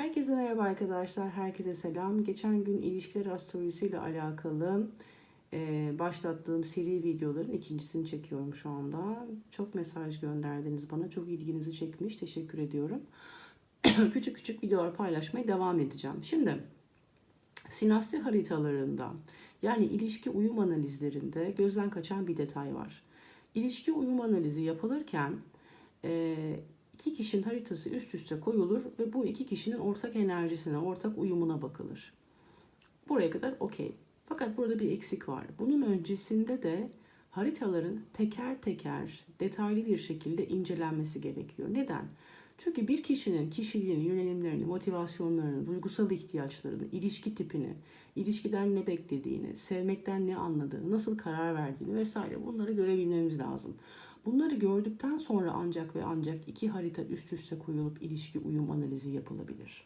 Herkese merhaba arkadaşlar, herkese selam. Geçen gün ilişkiler astrolojisiyle alakalı e, başlattığım seri videoların ikincisini çekiyorum şu anda. Çok mesaj gönderdiniz bana, çok ilginizi çekmiş, teşekkür ediyorum. küçük küçük videolar paylaşmaya devam edeceğim. Şimdi sinastri haritalarında yani ilişki uyum analizlerinde gözden kaçan bir detay var. İlişki uyum analizi yapılırken e, iki kişinin haritası üst üste koyulur ve bu iki kişinin ortak enerjisine, ortak uyumuna bakılır. Buraya kadar okey. Fakat burada bir eksik var. Bunun öncesinde de haritaların teker teker detaylı bir şekilde incelenmesi gerekiyor. Neden? Çünkü bir kişinin kişiliğini, yönelimlerini, motivasyonlarını, duygusal ihtiyaçlarını, ilişki tipini, ilişkiden ne beklediğini, sevmekten ne anladığını, nasıl karar verdiğini vesaire bunları görebilmemiz lazım. Bunları gördükten sonra ancak ve ancak iki harita üst üste koyulup ilişki uyum analizi yapılabilir.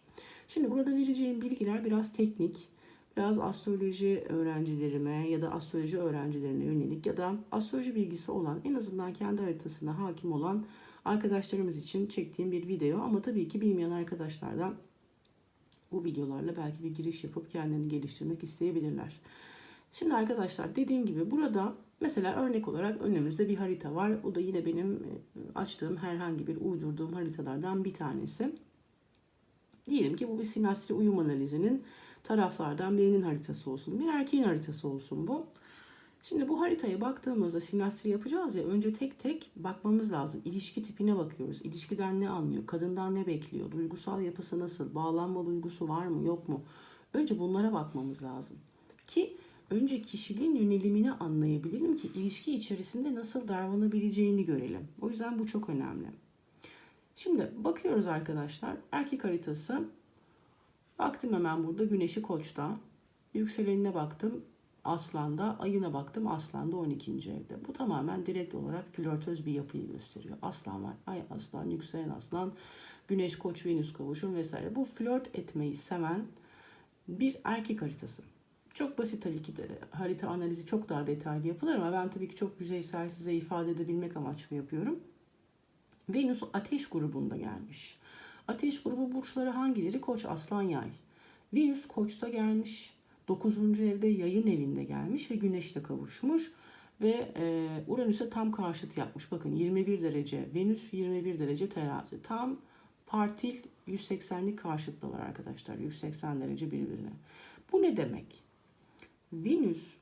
Şimdi burada vereceğim bilgiler biraz teknik, biraz astroloji öğrencilerime ya da astroloji öğrencilerine yönelik ya da astroloji bilgisi olan en azından kendi haritasına hakim olan arkadaşlarımız için çektiğim bir video ama tabii ki bilmeyen arkadaşlardan bu videolarla belki bir giriş yapıp kendini geliştirmek isteyebilirler. Şimdi arkadaşlar dediğim gibi burada mesela örnek olarak önümüzde bir harita var. O da yine benim e, açtığım herhangi bir uydurduğum haritalardan bir tanesi. Diyelim ki bu bir sinastri uyum analizinin taraflardan birinin haritası olsun. Bir erkeğin haritası olsun bu. Şimdi bu haritaya baktığımızda sinastri yapacağız ya önce tek tek bakmamız lazım. İlişki tipine bakıyoruz. İlişkiden ne anlıyor? Kadından ne bekliyor? Duygusal yapısı nasıl? Bağlanma duygusu var mı yok mu? Önce bunlara bakmamız lazım. Ki önce kişiliğin yönelimini anlayabilelim ki ilişki içerisinde nasıl davranabileceğini görelim. O yüzden bu çok önemli. Şimdi bakıyoruz arkadaşlar. Erkek haritası. Baktım hemen burada güneşi koçta. Yükselenine baktım. Aslan'da, ayına baktım Aslan'da 12. evde. Bu tamamen direkt olarak flörtöz bir yapıyı gösteriyor. Aslan var, ay aslan, yükselen aslan, güneş, koç, venüs kavuşum vesaire. Bu flört etmeyi seven bir erkek haritası. Çok basit tabii ki de harita analizi çok daha detaylı yapılır ama ben tabii ki çok yüzeysel size ifade edebilmek amaçlı yapıyorum. Venüs ateş grubunda gelmiş. Ateş grubu burçları hangileri? Koç, aslan, yay. Venüs koçta gelmiş. 9. evde yayın evinde gelmiş ve güneşle kavuşmuş. Ve e, Uranüs'e tam karşıt yapmış. Bakın 21 derece Venüs 21 derece terazi. Tam partil 180'lik karşıtlılar arkadaşlar. 180 derece birbirine. Bu ne demek? Venüs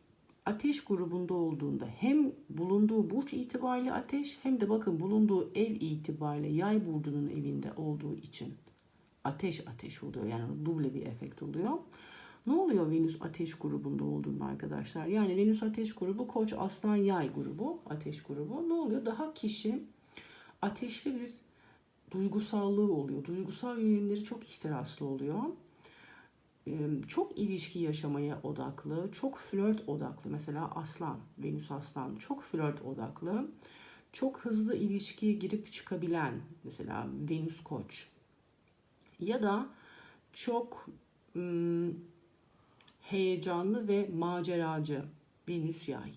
ateş grubunda olduğunda hem bulunduğu burç itibariyle ateş hem de bakın bulunduğu ev itibariyle yay burcunun evinde olduğu için ateş ateş oluyor. Yani duble bir efekt oluyor. Ne oluyor Venüs ateş grubunda olduğunda arkadaşlar? Yani Venüs ateş grubu Koç Aslan Yay grubu ateş grubu. Ne oluyor? Daha kişi ateşli bir duygusallığı oluyor. Duygusal yönelimleri çok ihtiraslı oluyor. Çok ilişki yaşamaya odaklı, çok flört odaklı. Mesela Aslan, Venüs Aslan çok flört odaklı. Çok hızlı ilişkiye girip çıkabilen mesela Venüs Koç. Ya da çok heyecanlı ve maceracı Venüs Yay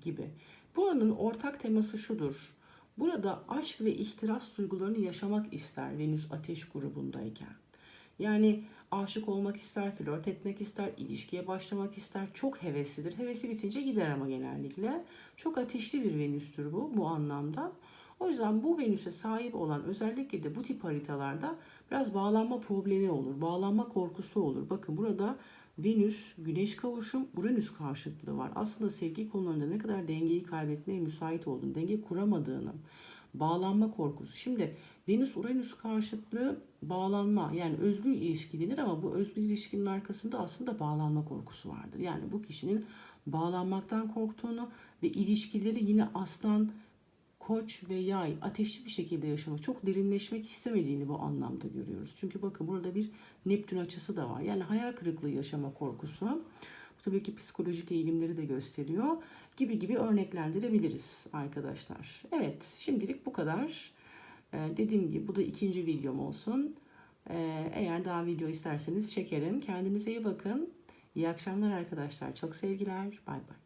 gibi. Buranın ortak teması şudur. Burada aşk ve ihtiras duygularını yaşamak ister Venüs ateş grubundayken. Yani aşık olmak ister, flört etmek ister, ilişkiye başlamak ister. Çok heveslidir. Hevesi bitince gider ama genellikle. Çok ateşli bir Venüs'tür bu bu anlamda. O yüzden bu Venüs'e sahip olan özellikle de bu tip haritalarda biraz bağlanma problemi olur. Bağlanma korkusu olur. Bakın burada Venüs, Güneş kavuşum, Uranüs karşıtlığı var. Aslında sevgi konularında ne kadar dengeyi kaybetmeye müsait olduğunu, denge kuramadığını, bağlanma korkusu. Şimdi Venüs Uranüs karşıtlığı bağlanma yani özgür ilişki denir ama bu özgür ilişkinin arkasında aslında bağlanma korkusu vardır. Yani bu kişinin bağlanmaktan korktuğunu ve ilişkileri yine aslan, koç ve yay ateşli bir şekilde yaşamak, çok derinleşmek istemediğini bu anlamda görüyoruz. Çünkü bakın burada bir Neptün açısı da var. Yani hayal kırıklığı yaşama korkusu. Bu tabii ki psikolojik eğilimleri de gösteriyor. Gibi gibi örneklendirebiliriz arkadaşlar. Evet şimdilik bu kadar. Ee, dediğim gibi bu da ikinci videom olsun. Ee, eğer daha video isterseniz çekerim. Kendinize iyi bakın. İyi akşamlar arkadaşlar. Çok sevgiler. Bay bay.